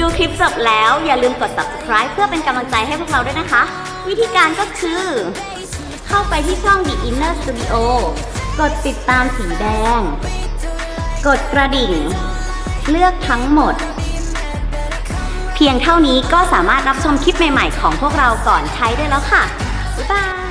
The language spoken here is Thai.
ดูคลิปจบแล้วอย่าลืมกด subscribe เพื่อเป็นกำลังใจให้พวกเราด้วยนะคะ วิธีการก็คือ เข้าไปที่ช่อง The Inner Studio กดติดตามสีแดง กดกระดิ่ง เลือกทั้งหมด เพียงเท่านี้ก็สามารถรับชมคลิปใหม่ๆของพวกเราก่อนใช้ได้แล้วค่ะ บ๊ายบาย